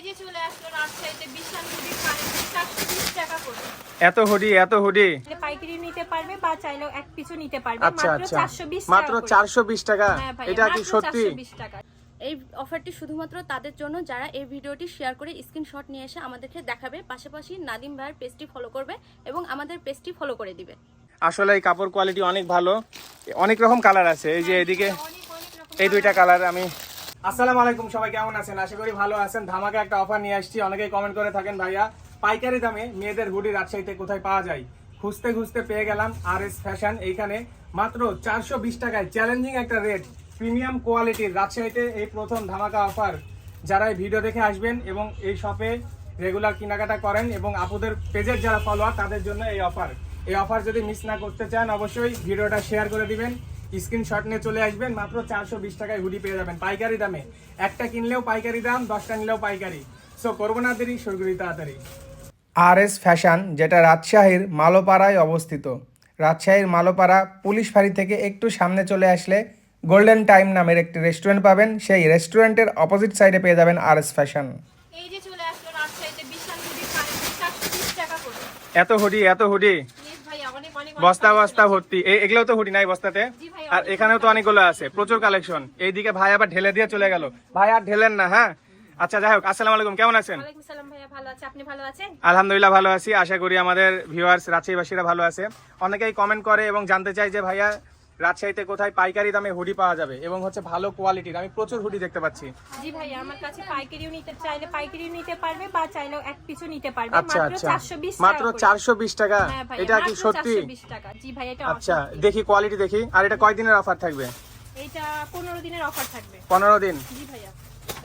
এই যে চলে আসলো রাজশাহীতে বিশাল হুডির চারশো বিশ টাকা করে। এত হুডি এত হুডি। মানে পাইকারি নিতে পারবে বা চাইলেও এক পিছু নিতে পারবে। আচ্ছা মাত্র আচ্ছা। মাত্র চারশো বিশ টাকা? হ্যাঁ এটা কি সত্যি? টাকা। এই অফারটি শুধুমাত্র তাদের জন্য। যারা এই ভিডিওটি শেয়ার করে স্ক্রিনশট নিয়ে এসে আমাদেরকে দেখাবে পাশাপাশি নাদিম ভাইয়ের পেজটি ফলো করবে এবং আমাদের পেজটি ফলো করে দিবে। আসলে এই কাপড় কোয়ালিটি অনেক ভালো। অনেক রকম কালার আছে। এই যে এদিকে অনেক রকম এই দুইটা কালার আমি আসসালামু আলাইকুম, সবাই কেমন আছেন? আশা করি ভালো আছেন। ধামাকা একটা অফার নিয়ে আসছি। অনেকেই কমেন্ট করে থাকেন, ভাইয়া, পাইকারি দামে মেয়েদের হুডি রাজশাহীতে কোথায় পাওয়া যায়? খুঁজতে খুঁজতে পেয়ে গেলাম আর এস ফ্যাশন এইখানে মাত্র চারশো বিশ টাকায় চ্যালেঞ্জিং একটা রেট প্রিমিয়াম কোয়ালিটির রাজশাহীতে এই প্রথম ধামাকা অফার যারা এই ভিডিও দেখে আসবেন এবং এই শপে রেগুলার কেনাকাটা করেন এবং আপুদের পেজের যারা ফলোয়ার তাদের জন্য এই অফার এই অফার যদি মিস না করতে চান, অবশ্যই ভিডিওটা শেয়ার করে দিবেন। স্ক্রিনশট নিয়ে চলে আসবেন মাত্র চারশো বিশ টাকায় হুডি পেয়ে যাবেন পাইকারি দামে। একটা কিনলেও পাইকারি দাম দশটা নিলেও পাইকারি। সো করব না দেরি শুরু করি তাড়াতাড়ি। আর এস ফ্যাশন যেটা রাজশাহীর মালোপাড়ায় অবস্থিত। রাজশাহীর মালোপাড়া পুলিশ ফাঁড়ি থেকে একটু সামনে চলে আসলে গোল্ডেন টাইম নামের একটি রেস্টুরেন্ট পাবেন। সেই রেস্টুরেন্টের অপোজিট সাইডে পেয়ে যাবেন আর এস ফ্যাশন এই যে চলে আসলো রাজশাহীতে বিশাল হুডির কালেকশন চারশো বিশ টাকা করে। এত হুডি এত হুডি। বস্তা বস্তা ভর্তি। এই- এগুলোও তো হুডি নাই বস্তাতে? জি আর এখানেও তো অনেকগুলো আছে প্রচুর কালেকশন এইদিকে ভাই আবার ঢেলে দিয়ে চলে গেল। ভাই আর ঢেলেন না হ্যাঁ? আচ্ছা যাই হোক আসসালামু আলাইকুম কেমন আছেন? আলহামদুলিল্লাহ ভালো আছি। আশা করি আমাদের ভিউয়ার্স রাজশাহীবাসীরা ভালো আছে। অনেকেই কমেন্ট করে এবং জানতে চাই যে ভাইয়া রাজশাহীতে কোথায় পাইকারি দামে হুডি পাওয়া যাবে এবং হচ্ছে ভালো কোয়ালিটির আমি প্রচুর হুডি দেখতে পাচ্ছি। জি ভাইয়া আমার কাছে পাইকারিও নিতে চাইলে পাইকারিও নিতে পারবে বা এক নিতে পারবে। আচ্ছা মাত্র আচ্ছা। চারশো বিশ মাত্র চারশো বিশ টাকা? হ্যাঁ এটা কি সত্যি? 420 টাকা। জি ভাই এটা আচ্ছা দেখি কোয়ালিটি দেখি। আর এটা কয়দিনের অফার থাকবে? এইটা পনেরো দিনের অফার থাকবে। পনেরো দিন? জি ভাইয়া।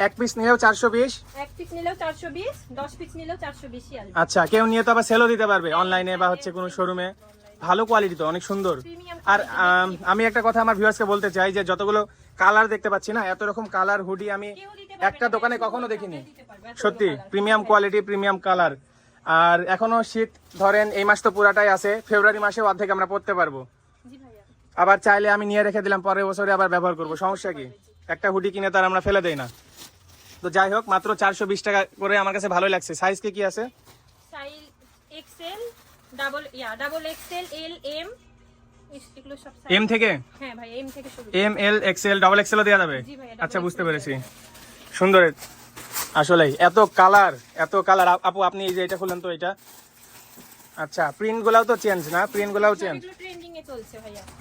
এক পিস নিলেও চারশো বিশ? এক পিস নিলেও চারশো বিশ দশ পিস নিলেও চারশো বিশই আচ্ছা কেউ নিয়ে তো আবার সেলও দিতে পারবে অনলাইনে বা হচ্ছে কোনো শোরুমে ভালো কোয়ালিটি তো, অনেক সুন্দর। আর, আমি একটা কথা আমার ভিউয়ার্সকে বলতে চাই যে যতগুলো কালার দেখতে পাচ্ছি না, এত রকম কালার হুডি আমি একটা দোকানে কখনো দেখিনি। সত্যি প্রিমিয়াম কোয়ালিটি প্রিমিয়াম কালার আর এখনও শীত, ধরেন এই মাস তো পুরাটাই আছে, ফেব্রুয়ারি মাসে অর্ধেক আমরা পড়তে পারব। আবার চাইলে আমি নিয়ে রেখে দিলাম, পরের বছরে আবার ব্যবহার করব, সমস্যা কি? একটা হুডি কিনে তার আমরা ফেলে দেই না। তো যাই হোক, মাত্র চারশো বিশ টাকা করে আমার কাছে ভালোই লাগছে। সাইজ কি কি আছে? Double yeah double XL L M M থেকে? হ্যাঁ ভাই এম থেকে শুরু। এম এল এক্সেল ডাবল এক্সেলও দেওয়া যাবে? আচ্ছা বুঝতে পেরেছি। সুন্দর। আসলেই এত কালার এত কালার আপু আপনি এই যে এটা খুললেন তো এটা? আচ্ছা প্রিন্ট গুলাও তো চেঞ্জ না? প্রিন্ট গুলাও চেঞ্জ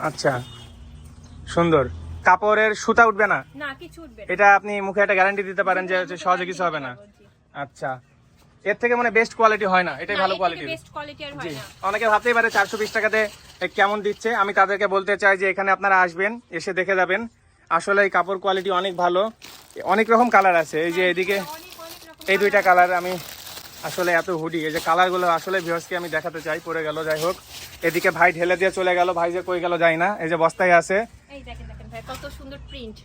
আচ্ছা সুন্দর। কাপড়ের সুতা উঠবে না? না কিছু উঠবে এটা আপনি মুখে একটা গ্যারান্টি দিতে পারেন যে হচ্ছে সহজে কিছু হবে না। আচ্ছা এর থেকে মানে বেস্ট কোয়ালিটি হয় না এটাই ভালো কোয়ালিটি আর জি। হয় না। অনেকে ভাবতেই পারে চারশো বিশ টাকাতে কেমন দিচ্ছে আমি তাদেরকে বলতে চাই যে এখানে আপনারা আসবেন এসে দেখে যাবেন। আসলে এই কাপড় কোয়ালিটি অনেক ভালো অনেক রকম কালার আছে এই যে এদিকে অনেক রকম এই দুইটা কালার আমি আসলে এত হুডি এই যে কালারগুলো আসলে ভিউয়ার্সকে আমি দেখাতে চাই পরে গেল যাই হোক। এদিকে ভাই ঢেলে দিয়ে চলে গেল ভাই যে কই গেল যায় না এই যে বস্তায় আছে। এই দেখেন দেখেন ভাই কত সুন্দর প্রিন্ট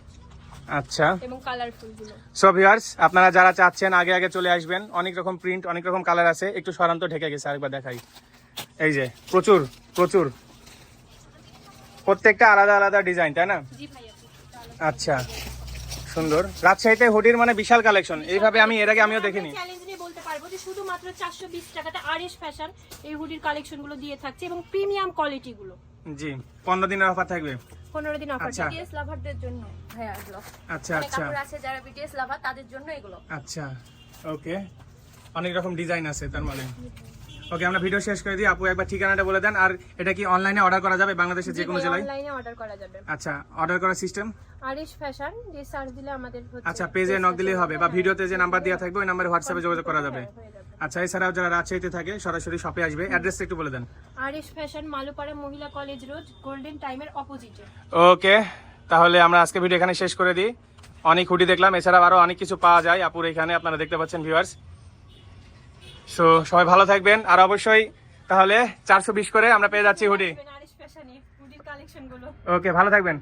আচ্ছা। এবং কালারফুলগুলো। সো ভিউয়ার্স আপনারা যারা চাচ্ছেন আগে আগে চলে আসবেন। অনেক রকম প্রিন্ট অনেক রকম কালার আছে। একটু সরান্ত ঢেকে গেছে আরেকবার দেখাই। এই যে প্রচুর প্রচুর। প্রত্যেকটা আলাদা আলাদা ডিজাইন তাই না? আচ্ছা সুন্দর। রাজশাহীতে হুডির মানে বিশাল কালেকশন এইভাবে আমি এর আগে আমিও দেখিনি। চ্যালেঞ্জ পারব যে শুধুমাত্র চারশো বিশ টাকাতে আরএস ফ্যাশন এই হুডির কালেকশনগুলো দিয়ে থাকছে এবং প্রিমিয়াম কোয়ালিটি গুলো। জি পনেরো দিনের অফার থাকবে? পনেরো দিন অফার আচ্ছা। বিটিএস লাভারদের জন্য ভাইয়া এগুলো। আচ্ছা আচ্ছা। কাপড় আছে যারা বিটিএস লাভার তাদের জন্য এগুলো। আচ্ছা ওকে। অনেক রকম ডিজাইন আছে তার মানে। ওকে আমরা ভিডিও শেষ করে দিই। আপু একবার ঠিকানাটা বলে দেন। আর এটা কি অনলাইনে অর্ডার করা যাবে বাংলাদেশের যে কোনো জেলায়? অনলাইনে অর্ডার করা যাবে। আচ্ছা অর্ডার করার সিস্টেম আরএস ফ্যাশন যে সার্চ দিলে আমাদের হচ্ছে আচ্ছা পেজে নক দিলেই হবে বা ভিডিওতে যে নাম্বার দেওয়া থাকবে ওই নাম্বারে হোয়াটসঅ্যাপে যোগাযোগ করা যাবে। আচ্ছা এছাড়াও যারা রাজশাহীতে থাকে সরাসরি শপে আসবে। অ্যাড্রেসটা একটু বলে দেন। আরএস ফ্যাশন মালুপাড়া মহিলা কলেজ রোড গোল্ডেন টাইমের অপোজিটে ওকে তাহলে আমরা আজকে ভিডিও এখানে শেষ করে দিই। অনেক হুডি দেখলাম এছাড়া আরও অনেক কিছু পাওয়া যায়। আপুর এখানে আপনারা দেখতে পাচ্ছেন ভিউয়ার্স সো সবাই ভালো থাকবেন। আর অবশ্যই তাহলে চারশো বিশ করে আমরা পেয়ে যাচ্ছি হুডি ওকে ভালো থাকবেন।